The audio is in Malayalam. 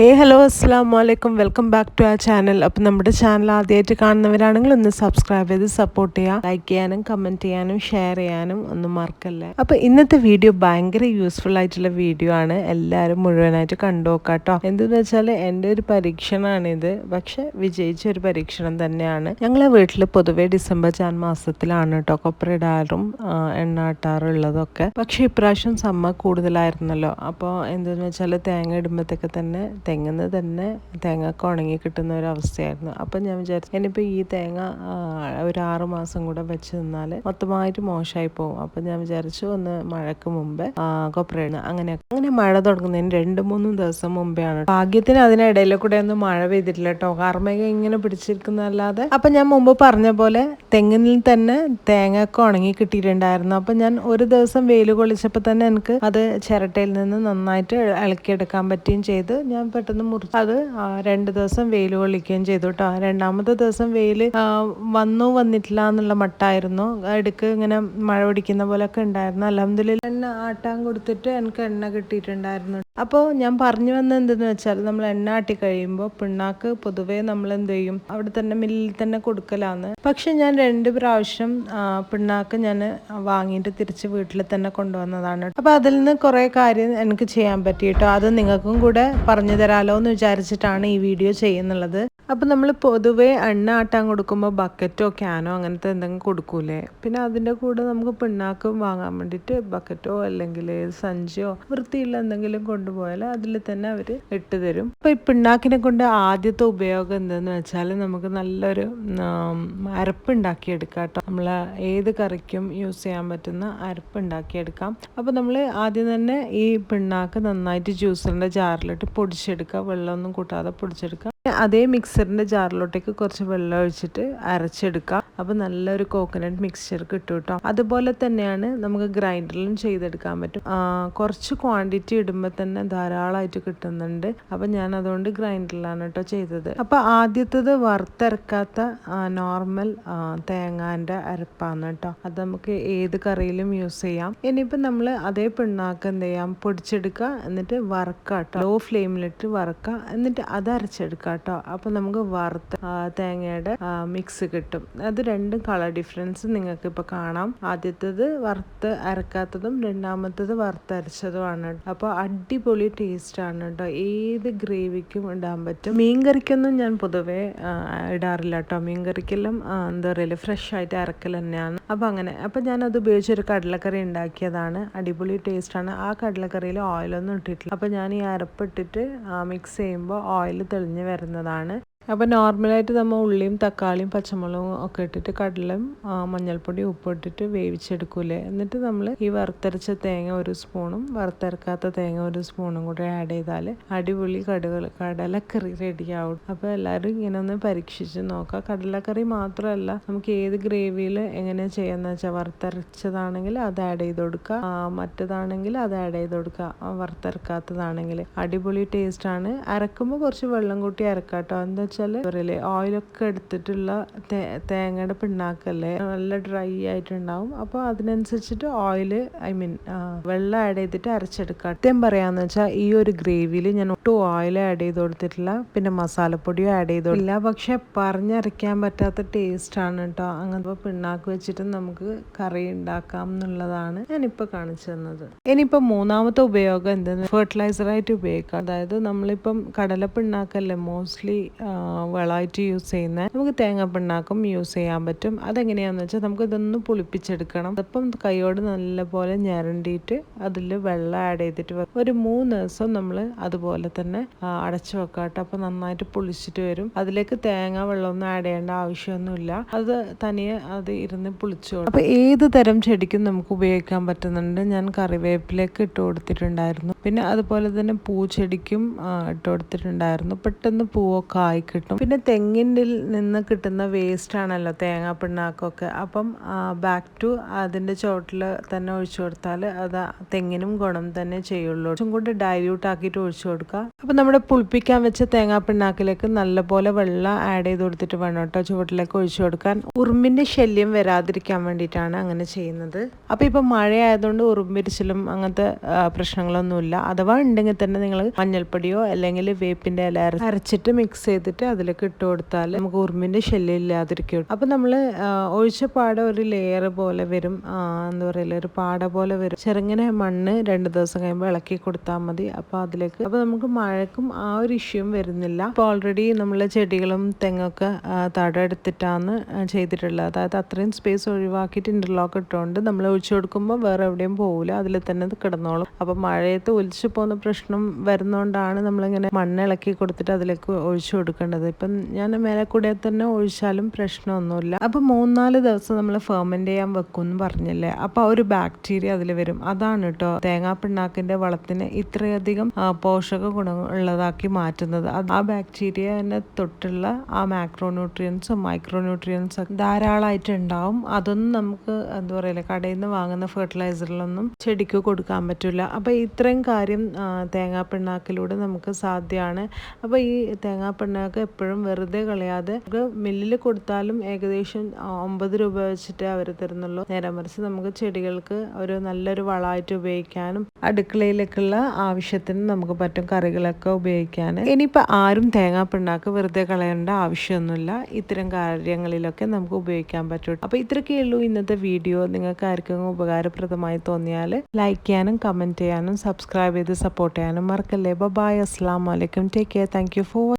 ഹേ ഹലോ അസ്സാം വലൈക്കും വെൽക്കം ബാക്ക് ടു ആ ചാനൽ അപ്പം നമ്മുടെ ചാനൽ ആദ്യമായിട്ട് കാണുന്നവരാണെങ്കിൽ ഒന്ന് സബ്സ്ക്രൈബ് ചെയ്ത് സപ്പോർട്ട് ചെയ്യുക ലൈക്ക് ചെയ്യാനും കമന്റ് ചെയ്യാനും ഷെയർ ചെയ്യാനും ഒന്നും മറക്കല്ലേ. അപ്പോൾ ഇന്നത്തെ വീഡിയോ ഭയങ്കര യൂസ്ഫുൾ ആയിട്ടുള്ള വീഡിയോ ആണ്. എല്ലാവരും മുഴുവനായിട്ട് കണ്ടു നോക്കാം കേട്ടോ എന്തെന്ന് വെച്ചാൽ എന്റെ ഒരു പരീക്ഷണമാണിത് പക്ഷെ വിജയിച്ച ഒരു പരീക്ഷണം തന്നെയാണ്. ഞങ്ങളെ വീട്ടിൽ പൊതുവേ ഡിസംബർ ജാൻ മാസത്തിലാണ് കേട്ടോ കൊപ്ര ഇടാറും പക്ഷേ ഇപ്രാവശ്യം സമ്മ കൂടുതലായിരുന്നല്ലോ. അപ്പോൾ എന്തെന്ന് വെച്ചാൽ തേങ്ങ ഇടുമ്പോഴത്തേക്ക് തന്നെ തെങ്ങുന്ന് തന്നെ തേങ്ങ ഉണങ്ങി കിട്ടുന്ന ഒരു അവസ്ഥയായിരുന്നു. അപ്പം ഞാൻ വിചാരിച്ചു ഇനിയിപ്പോൾ ഈ തേങ്ങ ഒരു ആറു മാസം കൂടെ വെച്ച് നിന്നാൽ മൊത്തമായിട്ട് മോശമായി പോകും. അപ്പം ഞാൻ വിചാരിച്ചു ഒന്ന് മഴക്ക് മുമ്പേ കൊപ്രയാണ് കൊപ്ര അങ്ങനെ അങ്ങനെ മഴ തുടങ്ങുന്നതിന് രണ്ട് മൂന്ന് ദിവസം മുമ്പേ ആണ്. ഭാഗ്യത്തിന് അതിനിടയിൽ കൂടെ ഒന്നും മഴ പെയ്തിട്ടില്ല കേട്ടോ കാർമേഘം ഇങ്ങനെ പിടിച്ചിരിക്കുന്നതല്ലാതെ. അപ്പം ഞാൻ മുമ്പ് പറഞ്ഞ പോലെ തെങ്ങിൽ തന്നെ തേങ്ങ ഒക്കെ ഉണങ്ങി കിട്ടിയിട്ടുണ്ടായിരുന്നു. അപ്പം ഞാൻ ഒരു ദിവസം വെയിൽ കൊള്ളിച്ചപ്പോൾ തന്നെ എനിക്ക് അത് ചിരട്ടയിൽ നിന്ന് നന്നായിട്ട് ഇളക്കിയെടുക്കാൻ പറ്റുകയും ചെയ്ത്. ഞാൻ പെട്ടെന്ന് മുറിച്ച് അത് രണ്ട് ദിവസം വെയിൽ കൊള്ളിക്കുകയും ചെയ്തു കേട്ടോ രണ്ടാമത്തെ ദിവസം വെയിൽ വന്നു വന്നിട്ടില്ല എന്നുള്ള മട്ടായിരുന്നു. ഇടയ്ക്ക് ഇങ്ങനെ മഴ പിടിക്കുന്ന പോലെയൊക്കെ ഉണ്ടായിരുന്നു. അലഹമ്മദില്ല എണ്ണ ആട്ടാൻ കൊടുത്തിട്ട് എനിക്ക് എണ്ണ കിട്ടിയിട്ടുണ്ടായിരുന്നു. അപ്പോൾ ഞാൻ പറഞ്ഞു വന്നത് എന്തെന്ന് വെച്ചാൽ നമ്മൾ എണ്ണ ആട്ടി കഴിയുമ്പോൾ പിണ്ണാക്ക് പൊതുവേ നമ്മൾ എന്ത് ചെയ്യും? അവിടെ തന്നെ മില്ലിൽ തന്നെ കൊടുക്കലാന്ന്. പക്ഷെ ഞാൻ രണ്ട് പ്രാവശ്യം പിണ്ണാക്ക് ഞാൻ വാങ്ങിയിട്ട് തിരിച്ച് വീട്ടിൽ തന്നെ കൊണ്ടുവന്നതാണ് അപ്പോൾ അതിൽ നിന്ന് കുറേ കാര്യം എനിക്ക് ചെയ്യാൻ പറ്റി കേട്ടോ അത് നിങ്ങൾക്കും കൂടെ പറഞ്ഞു തരാലോ എന്ന് വിചാരിച്ചിട്ടാണ് ഈ വീഡിയോ ചെയ്യുന്നുള്ളത്. അപ്പോൾ നമ്മൾ പൊതുവേ എണ്ണ ആട്ടാൻ കൊടുക്കുമ്പോൾ ബക്കറ്റോ ക്യാനോ അങ്ങനത്തെ എന്തെങ്കിലും കൊടുക്കൂലേ? പിന്നെ അതിന്റെ കൂടെ നമുക്ക് പിണ്ണാക്കും വാങ്ങാൻ വേണ്ടിയിട്ട് ബക്കറ്റോ അല്ലെങ്കിൽ സഞ്ചിയോ വൃത്തിയുള്ള എന്തെങ്കിലും കൊണ്ടുപോയാൽ അതിൽ തന്നെ അവർ ഇട്ട് തരും. അപ്പോൾ ഈ പിണ്ണാക്കിനെ കൊണ്ട് ആദ്യത്തെ ഉപയോഗം എന്തെന്ന് വെച്ചാൽ നമുക്ക് നല്ലൊരു അരപ്പുണ്ടാക്കിയെടുക്കാം കേട്ടോ. നമ്മൾ ഏത് കറിക്കും യൂസ് ചെയ്യാൻ പറ്റുന്ന അരപ്പ് ഉണ്ടാക്കിയെടുക്കാം അപ്പോൾ നമ്മൾ ആദ്യം തന്നെ ഈ പിണ്ണാക്ക് നന്നായിട്ട് ജ്യൂസറിന്റെ ജാറിലിട്ട് പൊടിച്ചെടുക്കുക. വെള്ളമൊന്നും കൂട്ടാതെ പൊടിച്ചെടുക്കുക. അതേ മിക്സറിന്റെ ജാറിലോട്ടേക്ക് കുറച്ച് വെള്ളം ഒഴിച്ചിട്ട് അരച്ചെടുക്കാം. അപ്പോൾ നല്ലൊരു കോക്കനട്ട് മിക്സ്ചർ കിട്ടും കേട്ടോ അതുപോലെ തന്നെയാണ് നമുക്ക് ഗ്രൈൻഡറിലും ചെയ്തെടുക്കാൻ പറ്റും. കുറച്ച് ക്വാണ്ടിറ്റി ഇടുമ്പോൾ തന്നെ ധാരാളമായിട്ട് കിട്ടുന്നുണ്ട്. അപ്പോൾ ഞാൻ അതുകൊണ്ട് ഗ്രൈൻഡറിലാണ് കേട്ടോ ചെയ്തത്. അപ്പോൾ ആദ്യത്തത് വറുത്തരക്കാത്ത നോർമൽ തേങ്ങാന്റെ അരപ്പാണ് കേട്ടോ അത് നമുക്ക് ഏത് കറിയിലും യൂസ് ചെയ്യാം. ഇനിയിപ്പോൾ നമ്മൾ അതേ പിണ്ണാക്ക് എന്ത് ചെയ്യാം? പൊടിച്ചെടുക്കുക എന്നിട്ട് വറക്കുക കേട്ടോ ലോ ഫ്ലെയിമിലിട്ട് വറക്കുക എന്നിട്ട് അത് അരച്ചെടുക്കുക കേട്ടോ അപ്പോൾ നമുക്ക് വറുത്ത തേങ്ങയുടെ മിക്സ് കിട്ടും. അത് രണ്ടും കളർ ഡിഫറൻസ് നിങ്ങൾക്ക് ഇപ്പോൾ കാണാം. ആദ്യത്തേത് വറുത്ത് അരക്കാത്തതും രണ്ടാമത്തേത് വറുത്തരച്ചതുമാണ് അപ്പോൾ അടിപൊളി ടേസ്റ്റ് ആണ് കേട്ടോ. ഏത് ഗ്രേവിക്കും ഇടാൻ പറ്റും. മീൻ മീൻകറിക്കൊന്നും ഞാൻ പൊതുവേ ഇടാറില്ല കേട്ടോ. മീൻ കറിക്കെല്ലാം എന്താ പറയുക ഫ്രഷ് ആയിട്ട് അരക്കൽ തന്നെയാണ്. അപ്പോൾ അങ്ങനെ അപ്പോൾ ഞാൻ അത് ഉപയോഗിച്ച് ഒരു കടലക്കറി ഉണ്ടാക്കിയതാണ്. അടിപൊളി ടേസ്റ്റ് ആണ്. ആ കടലക്കറിയിൽ ഓയിലൊന്നും ഇട്ടിട്ടില്ല. അപ്പോൾ ഞാൻ ഈ അരപ്പിട്ടിട്ട് മിക്സ് ചെയ്യുമ്പോൾ ഓയിൽ തെളിഞ്ഞു വരുന്നതാണ്. അപ്പോൾ നോർമലായിട്ട് നമ്മൾ ഉള്ളിയും തക്കാളിയും പച്ചമുളകും ഒക്കെ ഇട്ടിട്ട് കടലയും മഞ്ഞൾപ്പൊടി ഉപ്പ് ഇട്ടിട്ട് വേവിച്ചെടുക്കൂലേ എന്നിട്ട് നമ്മൾ ഈ വറുത്തരച്ച തേങ്ങ ഒരു സ്പൂണും വറുത്തരക്കാത്ത തേങ്ങ ഒരു സ്പൂണും കൂടെ ആഡ് ചെയ്താൽ അടിപൊളി കടുകൾ കടലക്കറി റെഡിയാവും അപ്പോൾ എല്ലാവരും ഇങ്ങനെ ഒന്ന് പരീക്ഷിച്ച് നോക്കുക കടലക്കറി മാത്രമല്ല നമുക്ക് ഏത് ഗ്രേവിയിൽ എങ്ങനെ ചെയ്യാന്ന് വെച്ചാൽ വറുത്തരച്ചതാണെങ്കിൽ അത് ആഡ് ചെയ്ത് കൊടുക്കുക മറ്റതാണെങ്കിൽ അത് ആഡ് ചെയ്ത് കൊടുക്കുക വറുത്തരക്കാത്തതാണെങ്കിൽ. അടിപൊളി ടേസ്റ്റാണ് അരക്കുമ്പോൾ കുറച്ച് വെള്ളം കൂട്ടി അരക്കാട്ടോ. കേട്ടോ എന്താ വെച്ചാൽ പറയില്ലേ ഓയിലൊക്കെ എടുത്തിട്ടുള്ള തേങ്ങയുടെ പിണ്ണാക്കല്ലേ? നല്ല ഡ്രൈ ആയിട്ടുണ്ടാവും. അപ്പോൾ അതിനനുസരിച്ചിട്ട് ഓയിൽ ഐ മീൻ വെള്ളം ആഡ് ചെയ്തിട്ട് അരച്ചെടുക്കാം. സത്യം പറയാന്ന് വെച്ചാൽ ഈ ഒരു ഗ്രേവിയിൽ ഞാൻ ഒട്ടും ഓയിൽ ആഡ് ചെയ്ത് കൊടുത്തിട്ടില്ല. പിന്നെ മസാലപ്പൊടിയും ആഡ് ചെയ്ത് കൊടുത്തില്ല പക്ഷെ പറഞ്ഞരയ്ക്കാൻ പറ്റാത്ത ടേസ്റ്റ് ആണ് കേട്ടോ അങ്ങനത്തെ പിണ്ണാക്ക് വെച്ചിട്ട് നമുക്ക് കറി ഉണ്ടാക്കാം എന്നുള്ളതാണ് ഞാനിപ്പോൾ കാണിച്ചു തന്നത്. ഇനിയിപ്പോൾ മൂന്നാമത്തെ ഉപയോഗം എന്തെന്ന്? ഫെർട്ടിലൈസർ ആയിട്ട് ഉപയോഗിക്കാം. അതായത് നമ്മളിപ്പം കടല പിണ്ണാക്കല്ലേ മോസ്റ്റ്ലി വളമായിട്ട് യൂസ് ചെയ്യുന്ന നമുക്ക് തേങ്ങ പിണ്ണാക്കും യൂസ് ചെയ്യാൻ പറ്റും. അതെങ്ങനെയാണെന്ന് വെച്ചാൽ നമുക്ക് ഇതൊന്ന് പുളിപ്പിച്ചെടുക്കണം. അപ്പം കൈയോട് നല്ലപോലെ ഞരണ്ടിയിട്ട് അതിൽ വെള്ളം ആഡ് ചെയ്തിട്ട്. ഒരു മൂന്ന് ദിവസം നമ്മൾ അതുപോലെ തന്നെ അടച്ചു വെക്കാട്ടോ അപ്പം അപ്പോൾ നന്നായിട്ട് പുളിച്ചിട്ട് വരും. അതിലേക്ക് തേങ്ങ വെള്ളമൊന്നും ആഡ് ചെയ്യേണ്ട ആവശ്യമൊന്നുമില്ല. അത് തനിയെ അത് ഇരുന്ന് പുളിച്ചു അപ്പോൾ ഏത് തരം ചെടിക്കും നമുക്ക് ഉപയോഗിക്കാൻ പറ്റുന്നുണ്ട്? ഞാൻ കറിവേപ്പിലേക്ക് ഇട്ട് കൊടുത്തിട്ടുണ്ടായിരുന്നു. പിന്നെ അതുപോലെ തന്നെ പൂച്ചെടിക്കും ഇട്ട് കൊടുത്തിട്ടുണ്ടായിരുന്നു. പെട്ടെന്ന് പൂവൊക്കെ ആയി കിട്ടും. പിന്നെ തെങ്ങിന്റെ നിന്ന് കിട്ടുന്ന വേസ്റ്റ് ആണല്ലോ തേങ്ങ പിണ്ണാക്കൊക്കെ അപ്പം ബാക്ക് ടു അതിന്റെ ചോട്ടിൽ തന്നെ ഒഴിച്ചു കൊടുത്താൽ അത് തെങ്ങിനും ഗുണം തന്നെ ചെയ്യുള്ളൂ. കുറച്ചും കൂടി ഡൈല്യൂട്ട് ആക്കിയിട്ട് ഒഴിച്ചു കൊടുക്കുക. അപ്പം നമ്മുടെ പുളിപ്പിക്കാൻ വെച്ച തേങ്ങാ പിണ്ണാക്കിലേക്ക് നല്ലപോലെ വെള്ളം ആഡ് ചെയ്ത് കൊടുത്തിട്ട് വേണം കേട്ടോ ചുവട്ടിലേക്ക് ഒഴിച്ചു കൊടുക്കാൻ. ഉറുമ്പിന്റെ ശല്യം വരാതിരിക്കാൻ വേണ്ടിയിട്ടാണ് അങ്ങനെ ചെയ്യുന്നത്. അപ്പോൾ ഇപ്പോൾ മഴയായതുകൊണ്ട് ഉറുമ്പിരിച്ചിലും അങ്ങനത്തെ പ്രശ്നങ്ങളൊന്നുമില്ല. അഥവാ ഉണ്ടെങ്കിൽ തന്നെ നിങ്ങൾ മഞ്ഞൾപ്പൊടിയോ അല്ലെങ്കിൽ വേപ്പിന്റെ ഇല അരച്ചിട്ട് മിക്സ് ചെയ്തിട്ട് അതിലേക്ക് ഇട്ട് കൊടുത്താൽ നമുക്ക് ഉറുമ്പിന്റെ ശല്യം ഇല്ലാതിരിക്കും. അപ്പോൾ നമ്മൾ ഒഴിച്ച പാട ഒരു ലെയർ പോലെ വരും. എന്താ പറയുക ഒരു പാട പോലെ വരും. ചെറുങ്ങനെ മണ്ണ് രണ്ട് ദിവസം കഴിയുമ്പോൾ ഇളക്കി കൊടുത്താൽ മതി. അപ്പോൾ അതിലേക്ക് അപ്പോൾ നമുക്ക് മഴക്കും ആ ഒരു ഇഷ്യൂവും വരുന്നില്ല. ഇപ്പോൾ ഓൾറെഡി നമ്മൾ ചെടികളും തെങ്ങൊക്കെ തടം എടുത്തിട്ടാണ് ചെയ്തിട്ടുള്ളത്. അതായത് അത്രയും സ്പേസ് ഒഴിവാക്കിയിട്ട് ഇന്റർലോക്ക് ഇട്ടുകൊണ്ട് നമ്മൾ ഒഴിച്ചു കൊടുക്കുമ്പോൾ വേറെ എവിടെയും പോകില്ല അതിൽ തന്നെ അത് കിടന്നോളും. അപ്പോൾ മഴയത്ത് ഒലിച്ചു പോകുന്ന പ്രശ്നം വരുന്നതുകൊണ്ടാണ് നമ്മളിങ്ങനെ മണ്ണ് ഇളക്കി കൊടുത്തിട്ട് അതിലേക്ക് ഒഴിച്ചു കൊടുക്കേണ്ടത് ഇപ്പം ഞാൻ മേലെ കൂടെ തന്നെ ഒഴിച്ചാലും പ്രശ്നമൊന്നുമില്ല. അപ്പോൾ മൂന്നാൽ ദിവസം നമ്മൾ ഫെർമെന്റ് ചെയ്യാൻ വെക്കും എന്ന് പറഞ്ഞില്ലേ അപ്പോൾ ഒരു ബാക്ടീരിയ അതിൽ വരും. അതാണ് കേട്ടോ തേങ്ങാ പിണ്ണാക്കിന്റെ വളത്തിന് ഇത്രയധികം പോഷക ഗുണമുള്ളതാക്കി മാറ്റുന്നത്. ആ ബാക്ടീരിയനെ തൊട്ടുള്ള ആ മാക്രോന്യൂട്രിയൻസും മൈക്രോന്യൂട്രിയൻസും ധാരാളമായിട്ട് ഉണ്ടാവും. അതൊന്നും നമുക്ക് എന്താ പറയുക കടയിൽ നിന്ന് വാങ്ങുന്ന ഫെർട്ടിലൈസറിലൊന്നും ചെടിക്ക് കൊടുക്കാൻ പറ്റില്ല. അപ്പോൾ ഇത്രയും കാര്യം തേങ്ങാ പിണ്ണാക്കിലൂടെ നമുക്ക് സാധ്യമാണ് അപ്പോൾ ഈ തേങ്ങാ പിണ്ണാക്ക് എപ്പോഴും വെറുതെ കളയാതെ നമുക്ക് മില്ലിൽ കൊടുത്താലും ഏകദേശം ഒമ്പത് രൂപ വെച്ചിട്ട് അവർ തരുന്നുള്ളൂ. നേരെ മറിച്ച് നമുക്ക് ചെടികൾക്ക് ഒരു നല്ലൊരു വളമായിട്ട് ഉപയോഗിക്കാനും അടുക്കളയിലേക്കുള്ള ആവശ്യത്തിന് നമുക്ക് പറ്റും കറികളൊക്കെ ഉപയോഗിക്കാൻ ഇനിയിപ്പോൾ ആരും തേങ്ങാ പിണ്ണാക്ക് വെറുതെ കളയേണ്ട ആവശ്യമൊന്നുമില്ല. ഇത്തരം കാര്യങ്ങളിലൊക്കെ നമുക്ക് ഉപയോഗിക്കാൻ പറ്റും. അപ്പോൾ ഇത്രയൊക്കെ ഉള്ളൂ ഇന്നത്തെ വീഡിയോ. നിങ്ങൾക്ക് ആർക്കെങ്കിലും ഉപകാരപ്രദമായി തോന്നിയാൽ ലൈക്ക് ചെയ്യാനും കമന്റ് ചെയ്യാനും സബ്സ്ക്രൈബ് ചെയ്ത് സപ്പോർട്ട് ചെയ്യാനും മറക്കല്ലേ. ബൈ അസ്സാം വലൈക്കും take care thank you for